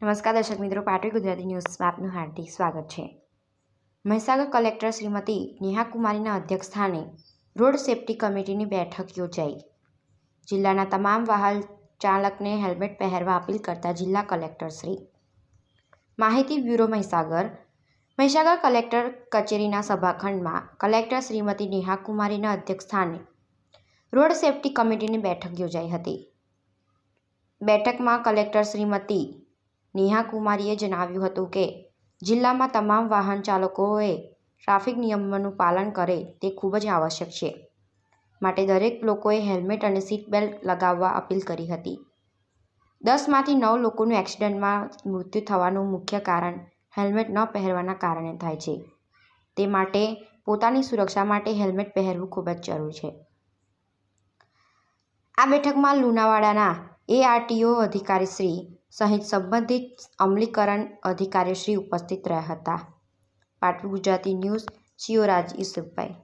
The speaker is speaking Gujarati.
નમસ્કાર દર્શક મિત્રો પાટવી ગુજરાતી ન્યૂઝમાં આપનું હાર્દિક સ્વાગત છે. મહીસાગર કલેક્ટર શ્રીમતી નેહા કુમારીના અધ્યક્ષસ્થાને રોડ સેફટી કમિટીની બેઠક યોજાઈ. જિલ્લાના તમામ વાહન ચાલકને હેલ્મેટ પહેરવા અપીલ કરતા જિલ્લા કલેક્ટર શ્રી. માહિતી બ્યુરો મહીસાગર. મહીસાગર કલેક્ટર કચેરીના સભાખંડમાં કલેક્ટર શ્રીમતી નેહા કુમારીના અધ્યક્ષસ્થાને રોડ સેફટી કમિટીની બેઠક યોજાઈ હતી. બેઠકમાં કલેક્ટર શ્રીમતી નેહા કુમારીએ જણાવ્યું હતું કે, જિલ્લામાં તમામ વાહન ચાલકોએ ટ્રાફિક નિયમોનું પાલન કરે તે ખૂબ જ આવશ્યક છે. માટે દરેક લોકોએ હેલ્મેટ અને સીટ બેલ્ટ લગાવવા અપીલ કરી હતી. દસમાંથી નવ લોકોનું એક્સિડન્ટમાં મૃત્યુ થવાનું મુખ્ય કારણ હેલ્મેટ ન પહેરવાના કારણે થાય છે. તે માટે પોતાની સુરક્ષા માટે હેલ્મેટ પહેરવું ખૂબ જ જરૂરી છે. આ બેઠકમાં લુણાવાડાના એઆરટીઓ અધિકારીશ્રી સહિત સંબંધિત અમલીકરણ અધિકારીશ્રી ઉપસ્થિત રહ્યા હતા. પાટવી ગુજરાતી ન્યૂઝ શિવરાજ યુસુફભાઈ